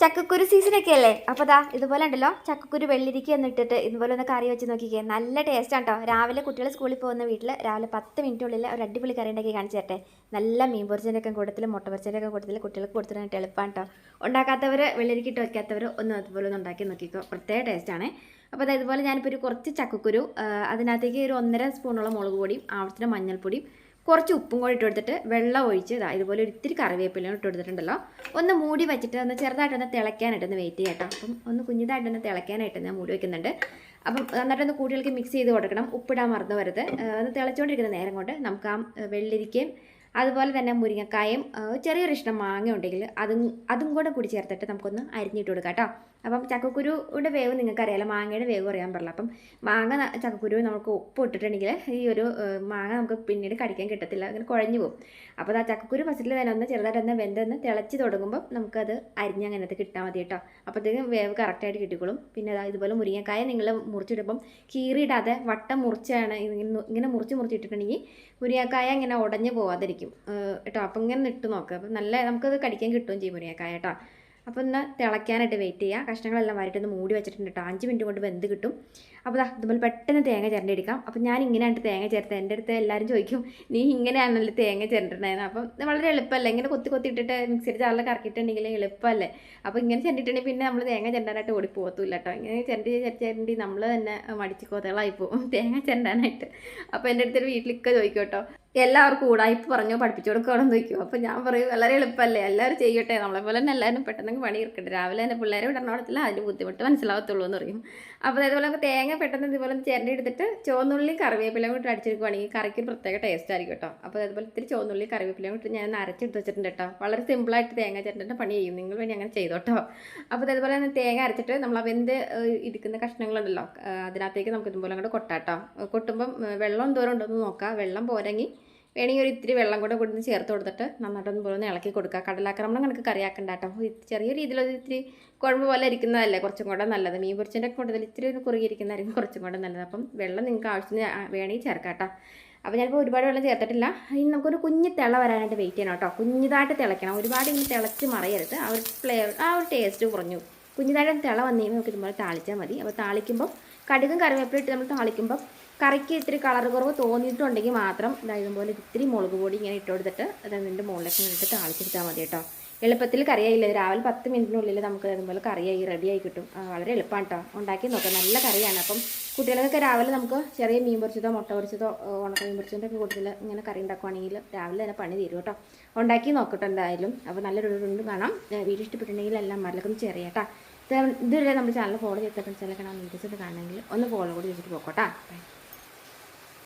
ചക്കക്കുരു സീസണൊക്കെ അല്ലേ? അപ്പോൾ ദാ ഇതുപോലെ ഉണ്ടല്ലോ ചക്കക്കുരു വെള്ളിരിക്കുക എന്നിട്ടിട്ട് ഇതുപോലെ ഒന്ന് കറി വെച്ച് നോക്കിക്കേ. നല്ല ടേസ്റ്റാണ് കേട്ടോ രാവിലെ കുട്ടികൾ സ്കൂളിൽ പോകുന്ന വീട്ടിൽ രാവിലെ പത്ത് മിനിറ്റിനുള്ളിൽ ഒരു അടിപൊളി കറി ഉണ്ടാക്കി കാണിച്ചു തരട്ടെ. നല്ല മീൻ പൊരിച്ചതിന്റെ ഒക്കെ കൂട്ടത്തിൽ മുട്ട പൊരിച്ചതിന്റെ ഒക്കെ കൂട്ടത്തിൽ കുട്ടികൾക്ക് കൊടുത്തിട്ട് എളുപ്പമാണ് കേട്ടോ ഉണ്ടാക്കാത്തവർ വെള്ളിരിക്കിട്ട് വയ്ക്കാത്തവർ ഒന്ന് അതുപോലെ ഒന്ന് ഉണ്ടാക്കി നോക്കിക്കോ. പ്രത്യേക ടേസ്റ്റാണ് അപ്പോൾ അതായത് ഇതുപോലെ ഞാനിപ്പോൾ ഒരു കുറച്ച് ചക്കക്കുരു അതിനകത്തേക്ക് ഒരു ഒന്നര സ്പൂണോളം മുളക് പൊടിയും ആവശ്യത്തിന് മഞ്ഞൾപ്പൊടിയും കുറച്ച് ഉപ്പും കൂടി ഇട്ട് കൊടുത്തിട്ട് വെള്ളം ഒഴിച്ച് ഇതാ ഇതുപോലെ ഒരു ഇത്തിരി കറിവേപ്പിലയും ഇട്ട് കൊടുത്തിട്ടുണ്ടല്ലോ. ഒന്ന് മൂടി വെച്ചിട്ട് ഒന്ന് ചെറുതായിട്ടൊന്ന് തിളയ്ക്കാനായിട്ടൊന്ന് വെയിറ്റ് ചെയ്യാം കേട്ടോ അപ്പം ഒന്ന് കുഞ്ഞിതായിട്ടൊന്ന് തിളയ്ക്കാനായിട്ട് ഞാൻ മൂടി വെക്കുന്നുണ്ട്. അപ്പം നന്നായിട്ടൊന്ന് കൂട്ടികൾക്ക് മിക്സ് ചെയ്ത് കൊടുക്കണം. ഉപ്പിടാൻ മറന്നു വരുത് ഒന്ന് തിളച്ചുകൊണ്ടിരിക്കുന്ന നേരം കൊണ്ട് നമുക്ക് ആ വെള്ളിരിക്കയും അതുപോലെ തന്നെ മുരിങ്ങക്കായും ചെറിയൊരു ഇഷ്ടം മാങ്ങ ഉണ്ടെങ്കിൽ അതും അതും കൂടെ കൂടി ചേർത്തിട്ട് നമുക്കൊന്ന് അരിഞ്ഞിട്ട് കൊടുക്കാം കേട്ടോ. അപ്പം ചക്കക്കുരുവിന്റെ വേവ് നിങ്ങൾക്കറിയാലോ മാങ്ങയുടെ വേവ് അറിയാൻ പറ്റില്ല അപ്പം മാങ്ങ ചക്കക്കുരു നമുക്ക് ഉപ്പ് ഇട്ടിട്ടുണ്ടെങ്കിൽ ഈ ഒരു മാങ്ങ നമുക്ക് പിന്നീട് കടിക്കാൻ കിട്ടത്തില്ല അങ്ങനെ കുഴഞ്ഞു പോകും. അപ്പോൾ ആ ചക്കക്കുരു ഫസ്റ്റിൽ തന്നെ ഒന്ന് ചെറുതായിട്ട് ഒന്ന് വെന്തൊന്ന് തിളച്ച് തുടങ്ങുമ്പോൾ നമുക്കത് അരിഞ്ഞ് അങ്ങനത്തെ കിട്ടാൽ മതി കേട്ടോ. അപ്പോഴത്തേക്കും വേവ് കറക്റ്റായിട്ട് കിട്ടിക്കോളും. പിന്നെ അതാ ഇതുപോലെ മുരിങ്ങക്കായ നിങ്ങൾ മുറിച്ചിടുമ്പം കീറിയിടാതെ വട്ടം മുറിച്ചാണ് ഇങ്ങനെ മുറിച്ച് മുറിച്ചിട്ടിട്ടുണ്ടെങ്കിൽ മുരിങ്ങക്കായ ഇങ്ങനെ ഉടഞ്ഞു പോവാതിരിക്കും. കേട്ടോ. അപ്പം ഇങ്ങനെ ഇട്ട് നോക്കുക അപ്പം നല്ല നമുക്കത് കടിക്കാൻ കിട്ടുകയും ചെയ്യും മുരിങ്ങക്കായ കേട്ടോ. അപ്പോൾ ഒന്ന് തിളയ്ക്കാനായിട്ട് വെയിറ്റ് ചെയ്യുക കഷ്ണങ്ങളെല്ലാം വരട്ടൊന്ന് മൂടി വെച്ചിട്ടുണ്ട് കേട്ടോ അഞ്ച് മിനിറ്റ് കൊണ്ട് വെന്ത് കിട്ടും. അപ്പോൾ ദാ ഇതുപോലെ പെട്ടെന്ന് തേങ്ങ ചിരണ്ടെടുക്കാം അപ്പോൾ ഞാൻ ഇങ്ങനെയാണ് തേങ്ങ ചേർത്തത് എന്റെ അടുത്ത് എല്ലാവരും ചോദിക്കും നീ ഇങ്ങനെയാണല്ലോ തേങ്ങ ചിരണ്ടണേന്ന്? അപ്പം വളരെ എളുപ്പമല്ലേ? ഇങ്ങനെ കൊത്തി കൊത്തി ഇട്ടിട്ട് മിക്സിയുടെ ചാറിൽ കറക്കിയിട്ടുണ്ടെങ്കിൽ എളുപ്പമല്ലേ? അപ്പോൾ ഇങ്ങനെ ചിരണ്ടിട്ടുണ്ടെങ്കിൽ പിന്നെ നമ്മൾ തേങ്ങ ചിരണ്ടാനായിട്ട് ഓടി പോകത്തില്ല കേട്ടോ ഇങ്ങനെ ചിരണ്ടി ചിരണ്ടി നമ്മൾ തന്നെ മടിച്ച് കോതകളായി പോകും തേങ്ങ ചിരണ്ടാനായിട്ട്. അപ്പോൾ എന്റെ അടുത്തൊരു വീട്ടിലൊക്കെ ചോദിക്കും കേട്ടോ എല്ലാവർക്കും കൂടായ്പ പറഞ്ഞു പഠിപ്പിച്ചു കൊടുക്കണം ചോദിക്കും അപ്പോൾ ഞാൻ പറയും വളരെ എളുപ്പമല്ലേ എല്ലാവരും ചെയ്യട്ടെ. നമ്മളെ പോലെ തന്നെ എല്ലാവരും പെട്ടെന്ന് പണി ഇറക്കട്ടെ രാവിലെ തന്നെ പിള്ളേരെ വിടണോടത്തില്ല അതിന്റെ ബുദ്ധിമുട്ട് മനസ്സിലാവത്തുള്ളൂ എന്ന് പറയും. അപ്പോൾ അതേപോലെ നമുക്ക് തേങ്ങ പെട്ടെന്ന് ഇതുപോലെ ചിരണ്ടി എടുത്തിട്ട് ചുവന്നുള്ളി കറിവേപ്പിലയും കൂട്ടി അടിച്ചെടുക്കുവാണെങ്കിൽ കറിക്ക് പ്രത്യേക ടേസ്റ്റ് ആയിരിക്കും കേട്ടോ. അപ്പോൾ അതേപോലെ ഇത്തിരി ചുവന്നുള്ളി കറിവേപ്പിലയും കൂട്ടി ഞാൻ അരച്ചെടുത്ത് വെച്ചിട്ടുണ്ട് കേട്ടോ. വളരെ സിമ്പിളായിട്ട് തേങ്ങ ചിരണ്ടിന്റെ പണി ചെയ്യും. നിങ്ങൾ വേണ്ടി അങ്ങനെ ചെയ്തോട്ടോ. അപ്പോൾ അതേപോലെ തന്നെ തേങ്ങ അരച്ചിട്ട് നമ്മൾ അവന്റെ ഇരിക്കുന്ന കഷ്ണങ്ങളുണ്ടല്ലോ അതിനകത്തേക്ക് നമുക്ക് ഇതുപോലെ അങ്ങോട്ട് കൊട്ടാട്ടോ. കൊട്ടുമ്പം വെള്ളം എന്തോരം ഉണ്ടോ എന്ന് നോക്കാം. വെള്ളം പോരെങ്കിൽ വേണമെങ്കിൽ ഒരു ഇത്തിരി വെള്ളം കൂടെ കൊടുത്ത് ചേർത്ത് കൊടുത്തിട്ട് നന്നായിട്ടൊന്ന് പോലെ ഒന്ന് ഇളക്കി കൊടുക്കുക. കടലാക്രമണം കണക്ക് കറിയാക്കണ്ട കേട്ടോ. ചെറിയ രീതിയിലൊരു ഇത്തിരി കുഴമ്പ് പോലെ ഇരിക്കുന്നതല്ലേ കുറച്ചും കൂടെ നല്ലത്. മീൻ പൊരിച്ചതിന്റെ കൂടുതൽ ഇത്തിരി ഒന്ന് കുറുകിയിരിക്കുന്നതായിരിക്കും കുറച്ചും കൂടെ നല്ലത്. അപ്പം വെള്ളം നിങ്ങൾക്ക് ആവശ്യത്തിന് വേണമെങ്കിൽ ചേർക്കാം കേട്ടോ. അപ്പോൾ ഞാനിപ്പോൾ ഒരുപാട് വെള്ളം ചേർത്തിട്ടില്ല. ഇനി നമുക്കൊരു കുഞ്ഞ് തിള വരാനായിട്ട് വെയിറ്റ് ചെയ്യണം കേട്ടോ. കുഞ്ഞിതായിട്ട് തിളയ്ക്കണം. ഒരുപാട് ഇങ്ങനെ തിളച്ച് മറയരുത്. ആ ഒരു ഫ്ലേവർ ആ ഒരു ടേസ്റ്റ് കുറഞ്ഞു. കുഞ്ഞിതായിട്ട് തിള വന്നു നമുക്ക് ഇതുപോലെ താളിച്ചാൽ മതി. അപ്പോൾ താളിക്കുമ്പോൾ കടുകും കറിവേപ്പിലും ഇട്ട് നമ്മൾ താളിക്കുമ്പോൾ കറിക്ക് ഇത്തിരി കളർ കുറവ് തോന്നിയിട്ടുണ്ടെങ്കിൽ മാത്രം ഇതായതുപോലെ ഇത്തിരി മുളക് പൊടി ഇങ്ങനെ ഇട്ട് കൊടുത്തിട്ട് അത് അതിന്റെ മുകളിലേക്ക് ഇട്ട് താളിച്ചെടുത്താൽ മതി കേട്ടോ. എളുപ്പത്തിൽ കറിയായില്ല? രാവിലെ പത്ത് മിനിറ്റിനുള്ളിൽ നമുക്ക് അതുപോലെ കറിയായി റെഡിയായി കിട്ടും. വളരെ എളുപ്പമാണ് കേട്ടോ ഉണ്ടാക്കി നോക്കാം. നല്ല കറിയാണ്. അപ്പം കുട്ടികൾക്കൊക്കെ രാവിലെ നമുക്ക് ചെറിയ മീൻ പൊരിച്ചതോ മുട്ട പൊരിച്ചതോ ഉണക്ക മീൻ പൊരിച്ചതിന്റെ ഒക്കെ കൂടുതൽ ഇങ്ങനെ കറി ഉണ്ടാക്കുവാണെങ്കിൽ രാവിലെ തന്നെ പണി തീരും കേട്ടോ ഉണ്ടാക്കി നോക്കട്ടെ എന്തായാലും. അപ്പോൾ നല്ലൊരു ഉണ്ട് കാണാം. വീഡിയോ ഇഷ്ടപ്പെട്ടിട്ടുണ്ടെങ്കിൽ എല്ലാം മരലൊക്കെ ചെറിയ കേട്ടോ ഇത് ഇതുവരെ നമ്മുടെ ചാനൽ ഫോളോ ചെയ്തിട്ടുണ്ടെങ്കിൽ ചില കാണാൻ വീഡിയോസ് ഒക്കെ കാണണമെങ്കിൽ ഒന്ന് ഫോളോ കൂടി ചെയ്തിട്ട് പോക്കോട്ടാ.